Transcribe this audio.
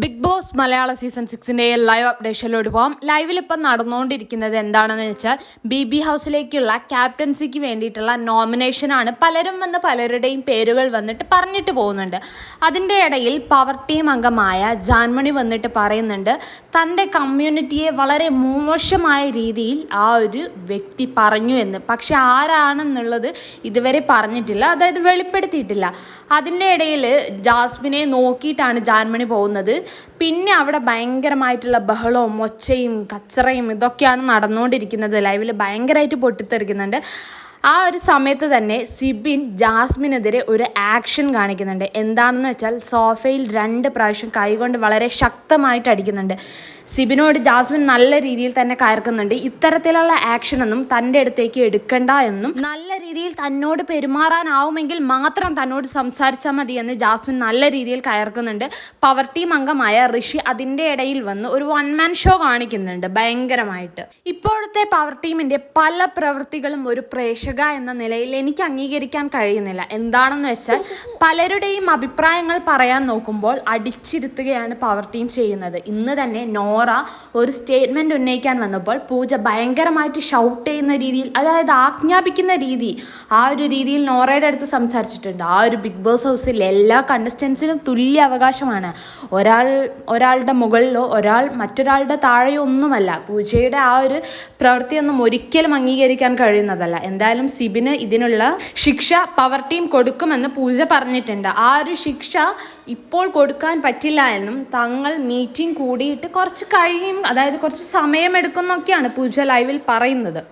Big Boss മലയാള season സിക്സിന്റെ live അപ്ഡേഷനിലോട്ട് പോകാം ലൈവിൽ ഇപ്പം നടന്നുകൊണ്ടിരിക്കുന്നത് എന്താണെന്ന് വെച്ചാൽ ബി ബി ഹൗസിലേക്കുള്ള ക്യാപ്റ്റൻസിക്ക് വേണ്ടിയിട്ടുള്ള നോമിനേഷനാണ് പലരും വന്ന് പലരുടെയും പേരുകൾ വന്നിട്ട് പറഞ്ഞിട്ട് പോകുന്നുണ്ട്. അതിന്റെ ഇടയിൽ പവർ ടീം അംഗമായ ജാൻമണി വന്നിട്ട് പറയുന്നുണ്ട് തന്റെ കമ്മ്യൂണിറ്റിയെ വളരെ മോശമായ രീതിയിൽ ആ ഒരു വ്യക്തി പറഞ്ഞു എന്ന്. പക്ഷെ ആരാണെന്നുള്ളത് ഇതുവരെ പറഞ്ഞിട്ടില്ല അതായത് വെളിപ്പെടുത്തിയിട്ടില്ല. അതിന്റെ ഇടയിൽ ജാസ്മിനെ നോക്കിയിട്ടാണ് ജാൻമണി പോകുന്നത്. പിന്നെ അവിടെ ഭയങ്കരമായിട്ടുള്ള ബഹളവും ഒച്ചയും കച്ചറയും ഇതൊക്കെയാണ് നടന്നുകൊണ്ടിരിക്കുന്നത്. ലൈവിൽ ഭയങ്കരമായിട്ട് പൊട്ടിത്തെറിക്കുന്നുണ്ട്. ആ ഒരു സമയത്ത് തന്നെ സിബിൻ ജാസ്മിനെതിരെ ഒരു ആക്ഷൻ കാണിക്കുന്നുണ്ട്. എന്താണെന്ന് വെച്ചാൽ സോഫയിൽ രണ്ട് പ്രാവശ്യം കൈകൊണ്ട് വളരെ ശക്തമായിട്ട് അടിക്കുന്നുണ്ട്. സിബിനോട് ജാസ്മിൻ നല്ല രീതിയിൽ തന്നെ കയർക്കുന്നുണ്ട്. ഇത്തരത്തിലുള്ള ആക്ഷനൊന്നും തന്റെ അടുത്തേക്ക് എടുക്കണ്ട എന്നും നല്ല രീതിയിൽ തന്നോട് പെരുമാറാനാവുമെങ്കിൽ മാത്രം തന്നോട് സംസാരിച്ചാൽ മതി എന്ന് ജാസ്മിൻ നല്ല രീതിയിൽ കയർക്കുന്നുണ്ട്. പവർ ടീം അംഗമായ ഋഷി അതിന്റെ ഇടയിൽ വന്ന് ഒരു വൺ മാൻ ഷോ കാണിക്കുന്നുണ്ട് ഭയങ്കരമായിട്ട്. ഇപ്പോഴത്തെ പവർ ടീമിന്റെ പല പ്രവൃത്തികളും ഒരു പ്രേക്ഷക എന്ന നിലയിൽ എനിക്ക് അംഗീകരിക്കാൻ കഴിയുന്നില്ല. എന്താണെന്ന് വെച്ചാൽ പലരുടെയും അഭിപ്രായങ്ങൾ പറയാൻ നോക്കുമ്പോൾ അടിച്ചിരുത്തുകയാണ് പവർ ടീം ചെയ്യുന്നത്. ഇന്ന് തന്നെ നോറ ഒരു സ്റ്റേറ്റ്മെന്റ് ഉന്നയിക്കാൻ വന്നപ്പോൾ പൂജ ഭയങ്കരമായിട്ട് ഷൗട്ട് ചെയ്യുന്ന രീതിയിൽ അതായത് ആജ്ഞാപിക്കുന്ന രീതി ആ ഒരു രീതിയിൽ നോറയുടെ അടുത്ത് സംസാരിച്ചിട്ടുണ്ട്. ആ ഒരു ബിഗ് ബോസ് ഹൗസിൽ എല്ലാ കണ്ടസ്റ്റൻസിനും തുല്യ അവകാശമാണ്. ഒരാൾ ഒരാളുടെ മുകളിലോ ഒരാൾ മറ്റൊരാളുടെ താഴെയോ ഒന്നുമല്ല. പൂജയുടെ ആ ഒരു പ്രവൃത്തിയൊന്നും ഒരിക്കലും അംഗീകരിക്കാൻ കഴിയുന്നതല്ല. എന്തായാലും സിബിന് ഇതിനുള്ള ശിക്ഷ പവർ ടീം കൊടുക്കുമെന്ന് പൂജ പറഞ്ഞിട്ടുണ്ട്. ആ ഒരു ശിക്ഷ ഇപ്പോൾ കൊടുക്കാൻ പറ്റില്ല എന്നും തങ്ങൾ മീറ്റിംഗ് കൂടിയിട്ട് കുറച്ച് കഴിയും അതായത് കുറച്ച് സമയമെടുക്കുന്നൊക്കെയാണ് പൂജ ലൈവിൽ പറയുന്നത്.